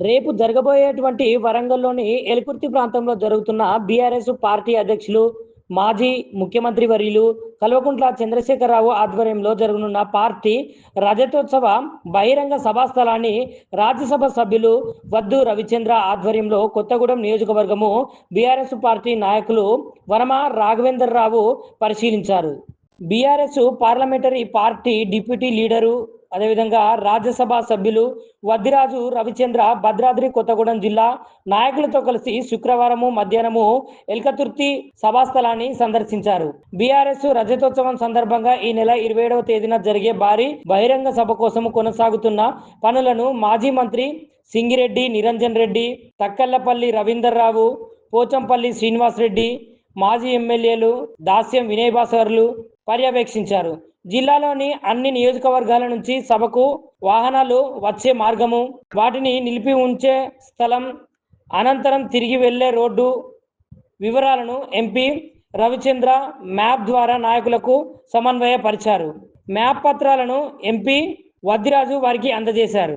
రేపు జరగబోయేటువంటి వరంగల్లోని ఎలుకుర్తి ప్రాంతంలో జరుగుతున్న బీఆర్ఎస్ పార్టీ అధ్యక్షులు మాజీ ముఖ్యమంత్రి వర్యులు కల్వకుంట్ల చంద్రశేఖరరావు ఆధ్వర్యంలో జరగనున్న పార్టీ రజతోత్సవ బహిరంగ సభా స్థలాన్ని రాజ్యసభ సభ్యులు వద్దు రవిచంద్ర ఆధ్వర్యంలో కొత్తగూడెం నియోజకవర్గము బీఆర్ఎస్ పార్టీ నాయకులు వరమ రాఘవేంద్రరావు పరిశీలించారు. BRS parliamentary party deputy leader అదేవిధంగా రాజ్యసభ సభ్యులు వద్దిరాజు రవిచంద్ర భద్రాద్రి కొత్తగూడెం జిల్లా నాయకులతో కలిసి శుక్రవారము మధ్యాహ్నము ఎల్కతుర్తి సభాస్థలాన్ని సందర్శించారు. బీఆర్ఎస్ రజతోత్సవం సందర్భంగా ఈ నెల ఇరవై ఏడవ తేదీన జరిగే భారీ బహిరంగ సభ కోసం కొనసాగుతున్న పనులను మాజీ మంత్రి సింగిరెడ్డి నిరంజన్ రెడ్డి తక్కల్లపల్లి రవీందర్ రావు పోచంపల్లి శ్రీనివాస్ రెడ్డి మాజీ ఎమ్మెల్యేలు దాస్యం వినయ్ భాస్కర్లు పర్యవేక్షించారు. జిల్లాలోని అన్ని నియోజకవర్గాల నుంచి సభకు వాహనాలు వచ్చే మార్గము వాటిని నిలిపి ఉంచే స్థలం అనంతరం తిరిగి వెళ్ళే రోడ్డు వివరాలను ఎంపీ రవిచంద్ర మ్యాప్ ద్వారా నాయకులకు సమన్వయపరిచారు. మ్యాప్ పత్రాలను ఎంపీ వద్దిరాజు వారికి అందజేశారు.